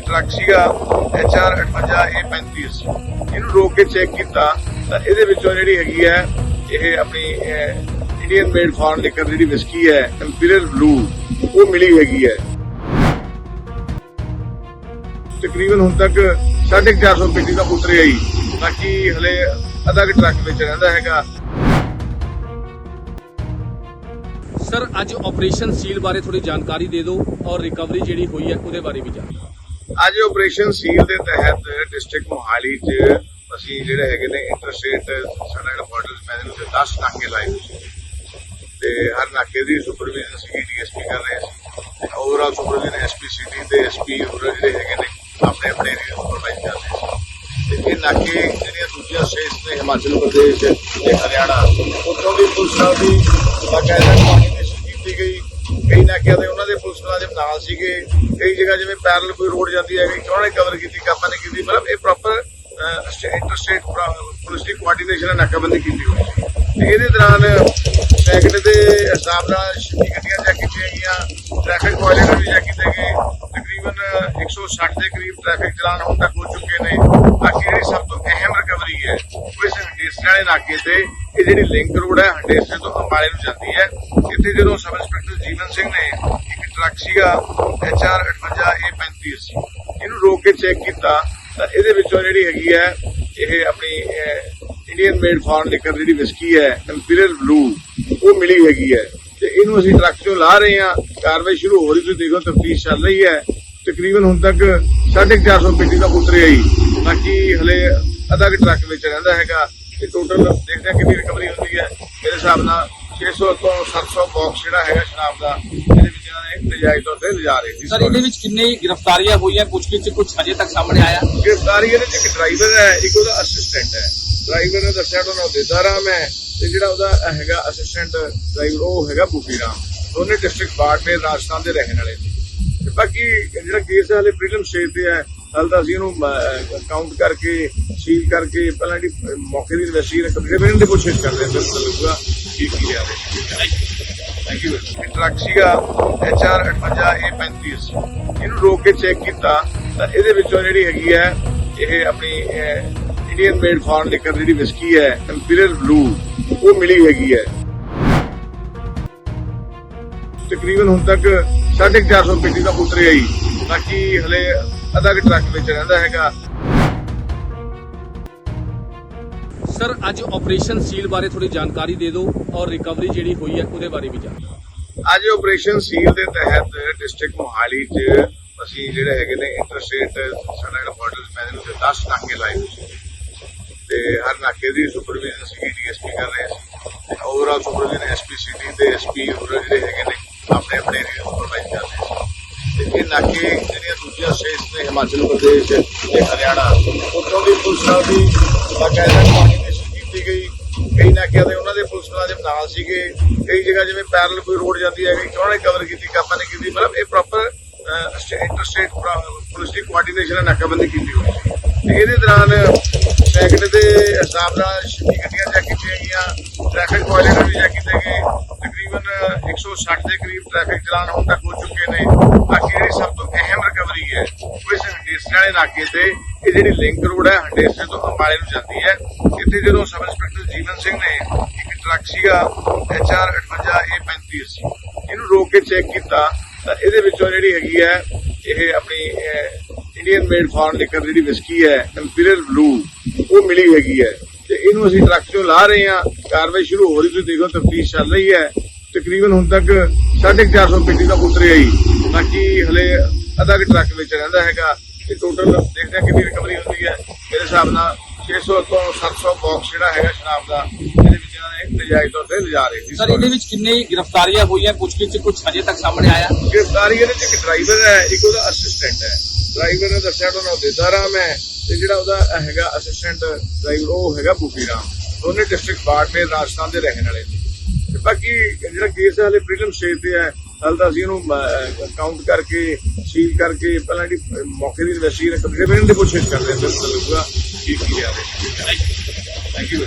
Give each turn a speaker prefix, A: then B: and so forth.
A: Truck ਸੀਗਾ HR 58A35 ਇਹਨੂੰ ਰੋਕ ਕੇ ਚੈੱਕ ਕੀਤਾ, ਤਾਂ ਇਹਦੇ ਵਿੱਚੋਂ ਜਿਹੜੀ ਹੈਗੀ ਹੈ, ਇਹ ਆਪਣੀ ਇੰਡੀਅਨ ਮੇਡ ਫਾਰਮ ਲਿਕਰ ਜਿਹੜੀ ਵਿਸਕੀ ਹੈ ਇੰਪੀਰੀਅਲ ਬਲੂ ਉਹ ਮਿਲੀ ਹੈਗੀ ਹੈ। ਤਕਰੀਬਨ ਹੁਣ ਤੱਕ 450 ਪੇਟੀ ਦਾ ਉਤਰਿਆ ਹੀ ਬਾਕੀ ਹਲੇ ਅੱਧਾ ਕੁ ਟਰੱਕ ਵਿੱਚ ਰਹਿੰਦਾ ਹੈਗਾ।
B: ਸਰ ਅੱਜ ਆਪਰੇਸ਼ਨ ਸੀਲ ਬਾਰੇ ਥੋੜੀ ਜਾਣਕਾਰੀ ਦੇ ਦਿਓ ਔਰ ਰਿਕਵਰੀ ਜਿਹੜੀ ਹੋਈ ਹੈ, ਉਹਦੇ ਬਾਰੇ ਵੀ ਜਾਣ
A: ਅੱਜ ਆਪਰੇਸ਼ਨ ਸੀਲ ਦੇ ਤਹਿਤ ਡਿਸਟ੍ਰਿਕਟ ਮੋਹਾਲੀ 'ਚ ਅਸੀਂ ਜਿਹੜੇ ਹੈਗੇ ਨੇ ਇੰਟਰਸਟੇਟ ਸਾਡਾ ਜਿਹੜਾ ਮਾਡਲ ਮੈਨੇਜਰ ਦੇ 10 ਨਾਕੇ ਲਾਏ ਹੋਏ ਸੀ। ਤੇ ਹਰ ਨਾਕੇ ਦੀ ਸੁਪਰਵਿਜ਼ਨ ਸੀ ਡੀਐਸਪੀ ਕਰ ਰਹੇ ਸੀ। ਓਵਰਆਲ ਸੁਪਰਵਿਜ਼ਨ ਐਸਪੀ ਸਿਟੀ ਤੇ ਐਸਪੀ ਹੋਰ ਜਿਹੜੇ ਹੈਗੇ ਨੇ, ਆਪਣੇ ਆਪਣੇ ਏਰੀਆ ਸੁਪਰਵਾਈਜ਼ ਕਰ ਰਹੇ ਸੀ। ਤੇ ਇਹ ਨਾਕੇ ਜਿਹੜੀਆਂ ਦੂਜੀਆਂ ਸਟੇਟਸ ਨੇ, ਹਿਮਾਚਲ ਪ੍ਰਦੇਸ਼, ਤੇ ਹਰਿਆਣਾ, ਉੱਥੋਂ ਦੀ ਪੁਲਿਸ ਦੀ ਵੀ ਕਈ ਨਾਕਿਆਂ ਦੇ ਉਹਨਾਂ ਦੇ ਪੁਲਿਸ ਮੁਲਾਜ਼ਮ ਨਾਲ ਸੀਗੇ। ਕਈ ਜਗ੍ਹਾ ਜਿਵੇਂ ਪੈਰਲ ਕੋਈ ਰੋਡ ਜਾਂਦੀ ਹੈ ਉਹਨਾਂ ਨੇ ਕਵਰ ਕੀਤੀ ਕਾਪਾ ਨੇ ਕੀਤੀ। ਮਤਲਬ ਇਹ ਪ੍ਰੋਪਰ ਇੰਟਰਸਟੇਟ ਪੁਲਿਸ ਦੀ ਕੋਆਰਡੀਨੇਸ਼ਨ ਨਾਲ ਨਾਕਾਬੰਦੀ ਕੀਤੀ ਹੋਈ ਸੀ। ਤੇ ਇਹਦੇ ਦੌਰਾਨ ਸੈਕਟਰ ਦੇ ਹਿਸਾਬ ਨਾਲ ਛੱਤੀ ਗੱਡੀਆਂ ਚੈੱਕ ਕੀਤੀਆਂ ਗਈਆਂ ਟ੍ਰੈਫਿਕ ਵਾਇਲੇਟਰ ਵੀ ਚੈੱਕ ਕੀਤੇ ਗਏ। ਤਕਰੀਬਨ 160 ਦੇ ਕਰੀਬ ਟ੍ਰੈਫਿਕ ਚਲਾਨ ਹੁਣ ਤੱਕ ਹੋ ਚੁੱਕੇ ਨੇ। ਬਾਕੀ ਜਿਹੜੀ ਸਭ ਤੋਂ ਅਹਿਮ ਰਿਕਵਰੀ ਹੈ, ਉਹ ਇਸ ਹੰਡੇਸਰੇ ਵਾਲੇ ਨਾਕੇ ਤੇ ਇਹ ਜਿਹੜੀ ਲਿੰਕ ਰੋਡ ਹੈ ਹੰਡੇਸਰੇ ਤੋਂ ਅੰਬਾਲੇ ਨੂੰ ਜਾਂਦੀ ਹੈ। ਇੱਥੇ ਜਦੋਂ ਸਬ ਇੰਸਪੈਕਟਰ ਜੀਵਨ ਸਿੰਘ ਨੇ ਇੱਕ ਟਰੱਕ ਸੀਗਾ HR 58A35 ਸੀ ਇਹਨੂੰ ਰੋਕ ਕੇ ਚੈੱਕ ਕੀਤਾ, ਤਾਂ ਇਹਦੇ ਵਿੱਚੋਂ ਜਿਹੜੀ ਹੈਗੀ ਹੈ, ਇਹ ਆਪਣੀ ਇੰਡੀਅਨ ਮੇਡ ਫਾਰਮ ਲਿਕਰ ਜਿਹੜੀ ਵਿਸਕੀ ਹੈ ਇੰਪੀਰੀਅਲ ਬਲੂ ਉਹ ਮਿਲੀ ਹੈਗੀ ਹੈ। ਤੇ ਇਹਨੂੰ ਅਸੀਂ ਟਰੱਕ ਚੋਂ ਲਾ ਰਹੇ ਹਾਂ, ਕਾਰਵਾਈ ਸ਼ੁਰੂ ਹੋ ਰਹੀ, ਤੁਸੀਂ ਦੇਖੋ ਤਫਤੀਸ਼ ਚੱਲ ਰਹੀ ਹੈ। ਤਕਰੀਬਨ ਹੁਣ ਤੱਕ 450 ਪੇਟੀ ਦਾ ਉਤਰਿਆ ਹੀ, ਬਾਕੀ ਹਲੇ ਅੱਧਾ ਕੁ ਟਰੱਕ ਵਿੱਚ ਰਹਿੰਦਾ ਹੈਗਾ। ਤੇ ਟੋਟਲ ਦੇਖਦੇ ਹਾਂ ਕਿੰਨੀ ਰਿਕਵਰੀ ਹੁੰਦੀ ਹੈ। ਮੇਰੇ ਹਿਸਾਬ ਨਾਲ 600 ਤੋਂ 700 ਬਾਕਸ ਜਿਹੜਾ ਹੈਗਾ ਸ਼ਰਾਬ ਦਾ ਇਹਦੇ ਵਿੱਚ ਇਹਨਾਂ ਨੇ ਨਜਾਇਜ਼ ਤੌਰ ਤੇ ਲਿਜਾ ਰਹੇ ਸੀ।
B: ਸਰ ਇਹਦੇ ਵਿੱਚ ਕਿੰਨੇ ਗ੍ਰਿਫਤਾਰੀਆਂ ਹੋਈਆਂ? ਪੁੱਛਗਿੱਛ ਚ ਕੁਝ ਅਜੇ ਤੱਕ ਸਾਹਮਣੇ ਆਇਆ?
A: ਗ੍ਰਿਫਤਾਰੀ ਇਹਦੇ ਚ ਇੱਕ ਡਰਾਈਵਰ ਹੈ ਇੱਕ ਉਹਦਾ ਅਸਿਸਟੈਂਟ ਹੈ। ਡਰਾਈਵਰ ਨੇ ਦੱਸਿਆ ਕਿ ਉਹਨਾਂ ਦਾ ਰਾਮ ਹੈ ਤੇ ਜਿਹੜਾ ਉਹਦਾ ਹੈਗਾ ਅਸਿਸਟੈਂਟ ਡਰਾਈਵਰ ਉਹ ਹੈਗਾ ਬੂਪੀ ਰਾਮ। ਦੋਨੇ ਡਿਸਟ੍ਰਿਕਟ ਬਾੜਮੇਰ ਰਾਜਸਥਾਨ ਦੇ ਰਹਿਣ ਵਾਲੇ ਨੇ। ਤੇ ਬਾਕੀ ਜਿਹੜਾ ਕੇਸ ਹਲੇ ਪ੍ਰੀਲਿਮ ਸਟੇਜ ਤੇ ਹੈ। ਹਾਲ ਤਾਂ ਅਸੀਂ ਇਹਨੂੰ ਕਾਊਂਟ ਕਰਕੇ ਸੀਲ ਕਰਕੇ ਪਹਿਲਾਂ ਜਿਹੜੀ ਮੌਕੇ ਦੀ ਇਨਵੈਸਟੀਗੇਸ਼ਨ ਕਰਕੇ ਫਿਰ ਇਹਦੇ ਪੁੱਛਿਸ਼ ਕਰਦੇ ਫਿਰ ਪਤਾ ਲੱਗੂਗਾ ਕੀ ਕੀ ਰਿਹਾ ਥੈਂਕ ਯੂ ਟਰੱਕ ਸੀਗਾ HR 58A35 ਇਹਨੂੰ ਰੋਕ ਕੇ ਚੈੱਕ ਕੀਤਾ, ਤਾਂ ਇਹਦੇ ਵਿੱਚੋਂ ਜਿਹੜੀ ਹੈਗੀ ਹੈ, ਇਹ ਆਪਣੀ ਇੰਡੀਅਨ ਮੇਡ ਫਾਰਮ ਲਿਕਰ ਜਿਹੜੀ ਵਿਸਕੀ ਹੈ ਇੰਪੀਰੀਅਲ ਬਲੂ ਉਹ ਮਿਲੀ ਹੈਗੀ ਹੈ। ਤਕਰੀਬਨ ਹੁਣ ਤੱਕ 450 ਪੇਟੀ ਦਾ ਉਤਰਿਆ ਹੀ ਬਾਕੀ ਹਲੇ ਅੱਧਾ ਕੁ ਟਰੱਕ ਵਿੱਚ ਰਹਿੰਦਾ ਹੈਗਾ।
B: ਸਰ ਅੱਜ ਆਪਰੇਸ਼ਨ ਸੀਲ ਬਾਰੇ ਥੋੜੀ ਜਾਣਕਾਰੀ ਦੇ ਦਿਓ ਔਰ ਰਿਕਵਰੀ ਜਿਹੜੀ ਹੋਈ ਹੈ ਉਹਦੇ ਬਾਰੇ ਵੀ ਜਾਣ।
A: ਅੱਜ ਆਪਰੇਸ਼ਨ ਸੀਲ ਦੇ ਤਹਿਤ ਡਿਸਟ੍ਰਿਕਟ ਮੋਹਾਲੀ 'ਚ ਅਸੀਂ ਜਿਹੜੇ ਹੈਗੇ ਨੇ ਇੰਟਰਸਟੇਟ ਸਾਡਾ ਜਿਹੜਾ ਮਾਡਲ ਮੈਨੇਜਰ ਦੇ 10 ਨਾਕੇ ਲਾਏ ਹੋਏ ਤੇ ਹਰ ਨਾਕੇ ਦੀ ਸੁਪਰਵਿਜ਼ਨ ਸੀ ਡੀਐਸਪੀ ਕਰ ਰਹੇ ਸੀ। ਓਵਰਆਲ ਸੁਪਰਵਿਜ਼ਨ ਐਸਪੀ ਸਿਟੀ ਤੇ ਐਸਪੀ ਹੋਰ ਜਿਹੜੇ ਹੈਗੇ ਨੇ ਆਪਣੇ ਆਪਣੇ ਏਰੀਆ ਸੁਪਰਵਾਈਜ਼ ਕਰ ਰਹੇ ਸੀ। ਤੇ ਇਹ ਨਾਕੇ ਹਿਮਾਚਲ ਪ੍ਰਦੇਸ਼ ਤੇ ਹਰਿਆਣਾ। ਉੱਥੋਂ ਦੀ ਪੁਲਿਸ ਨਾਲ ਵੀ ਬਾਕਾਇਦਾ ਕੋਆਰਡੀਨੇਸ਼ਨ ਕੀਤੀ ਗਈ। ਕਈ ਨਾਕਿਆਂ ਦੇ ਉਹਨਾਂ ਦੇ ਪੁਲਿਸ ਮੁਲਾਜ਼ਮ ਨਾਲ ਸੀਗੇ। ਕਈ ਜਗ੍ਹਾ ਜਿਵੇਂ ਪੈਰਲ ਕੋਈ ਰੋਡ ਜਾਂਦੀ ਹੈਗੀ ਉਹਨਾਂ ਨੇ ਕਵਰ ਕੀਤੀ ਕਾਪਾ ਨੇ ਕੀਤੀ। ਮਤਲਬ ਇਹ ਪ੍ਰੋਪਰ ਇੰਟਰਸਟੇਟ ਪੁਲਿਸ ਦੀ ਕੋਆਰਡੀਨੇਸ਼ਨ ਨਾਲ ਨਾਕਾਬੰਦੀ ਕੀਤੀ ਹੋਈ ਸੀ। ਇਹਦੇ ਦੌਰਾਨ ਸੈਕਟਰ ਦੇ ਹਿਸਾਬ ਨਾਲ ਛੱਤੀ ਗੱਡੀਆਂ ਚੈੱਕ ਕੀਤੀਆਂ ਗਈਆਂ। ਟ੍ਰੈਫਿਕ ਵਾਇਲੇਟਰ ਵੀ ਚੈੱਕ ਕੀਤੇ ਗਏ। ਤਕਰੀਬਨ 160 ਦੇ ਕਰੀਬ ਟ੍ਰੈਫਿਕ ਚਲਾਨ ਹੁਣ ਤੱਕ ਹੋ ਚੁੱਕੇ ਨੇ ਬਾਕੀ ਜਿਹੜੀ ਸਭ ਤੋਂ ਅਹਿਮ ਰਿਕਵਰੀ ਹੈ ਉਹ ਇਸ ਹੰਡੇਸਰੇ ਤੇ ਇਹ ਜਿਹੜੀ ਲਿੰਕ ਰੋਡ ਹੈ ਹੰਡੇਸਰੇ ਤੋਂ ਅੰਬਾਲੇ ਨੂੰ ਜਾਂਦੀ ਹੈ। ਇੱਥੇ ਜਦੋਂ ਸਬ ਇੰਸਪੈਕਟਰ ਜੀਵਨ ਸਿੰਘ ਨੇ ਇੱਕ ਟਰੱਕ ਸੀਗਾ HR 58A35 ਸੀ ਇਹਨੂੰ ਰੋਕ ਕੇ ਚੈੱਕ ਕੀਤਾ, ਤਾਂ ਇਹਦੇ ਵਿੱਚੋਂ ਜਿਹੜੀ ਹੈਗੀ ਹੈ, ਇਹ ਆਪਣੀ ਇੰਡੀਅਨ ਮੇਡ ਫਾਰਮ ਲਿਕਰ ਜਿਹੜੀ ਵਿਸਕੀ ਹੈ ਇੰਪੀਰੀਅਲ ਬਲੂ ਉਹ ਮਿਲੀ ਹੈਗੀ ਹੈ। ਤੇ ਇਹਨੂੰ ਅਸੀਂ ਟਰੱਕ ਚੋਂ ਲਾ ਰਹੇ ਹਾਂ, ਕਾਰਵਾਈ ਸ਼ੁਰੂ ਹੋ ਰਹੀ ਤੁਸੀਂ ਦੇਖੋ ਤਫਤੀਸ਼ ਚੱਲ ਰਹੀ ਹੈ। ਤਕਰੀਬਨ ਹੁਣ ਤੱਕ 450 ਪੇਟੀ ਦਾ ਉਤਰਿਆ ਹੀ। ਬਾਕੀ ਹਲੇ ਅੱਧਾ ਕੁ ਟਰੱਕ ਵਿੱਚ ਰਹਿੰਦਾ ਹੈਗਾ। ਤੇ ਟੋਟਲ ਦੇਖਦੇ ਹਾਂ ਕਿੰਨੀ ਰਿਕਵਰੀ ਹੁੰਦੀ ਹੈ। ਮੇਰੇ ਹਿਸਾਬ ਨਾਲ 600 ਤੋਂ 700 ਬਾਕਸ ਜਿਹੜਾ ਹੈਗਾ ਸ਼ਰਾਬ ਦਾ ਇਹਦੇ ਵਿੱਚ ਇਹਨਾਂ ਨੇ ਨਜਾਇਜ਼ ਤੌਰ ਤੇ ਲਿਜਾ ਰਹੇ ਸੀ।
B: ਸਰ ਇਹਦੇ ਵਿੱਚ ਕਿੰਨੇ ਗ੍ਰਿਫਤਾਰੀਆਂ ਹੋਈਆਂ? ਪੁੱਛਗਿੱਛ ਚ ਕੁਝ ਅਜੇ ਤੱਕ ਸਾਹਮਣੇ ਆਇਆ?
A: ਗ੍ਰਿਫਤਾਰੀ ਇਹਦੇ ਚ ਇੱਕ ਡਰਾਈਵਰ ਹੈ ਇੱਕ ਉਹਦਾ ਅਸਿਸਟੈਂਟ ਹੈ। ਡਰਾਈਵਰ ਨੇ ਦੱਸਿਆ ਕਿ ਉਹਨਾਂ ਦਾ ਰਾਮ ਹੈ ਤੇ ਜਿਹੜਾ ਉਹਦਾ ਹੈਗਾ ਅਸਿਸਟੈਂਟ ਡਰਾਈਵਰ ਉਹ ਹੈਗਾ ਬੂਪੀ ਰਾਮ। ਦੋਨੇ ਡਿਸਟ੍ਰਿਕਟ ਬਾੜਮੇਰ ਰਾਜਸਥਾਨ ਦੇ ਰਹਿਣ ਵਾਲੇ ਨੇ। ਤੇ ਬਾਕੀ ਜਿਹੜਾ ਕੇਸ ਹੈ ਹਲੇ ਪ੍ਰੀਲਿਮ ਸਟੇਜ ਤੇ ਹੈ। ਹਾਲ ਤਾਂ ਅਸੀਂ ਉਹਨੂੰ ਕਾਊਂਟ ਕਰਕੇ ਸੀਲ ਕਰਕੇ, ਪਹਿਲਾਂ ਜਿਹੜੀ ਮੌਕੇ ਦੀ ਇਨਵੈਸਟੀਗੇਸ਼ਨ ਕਰਕੇ ਫਿਰ ਇਹਦੇ ਪੁੱਛਿਸ਼ ਕਰਦੇ ਹਾਂ, ਫਿਰ ਪਤਾ ਲੱਗੂਗਾ ਕੀ ਕੀ ਰਿਹਾ ਥੈਂਕ ਯੂ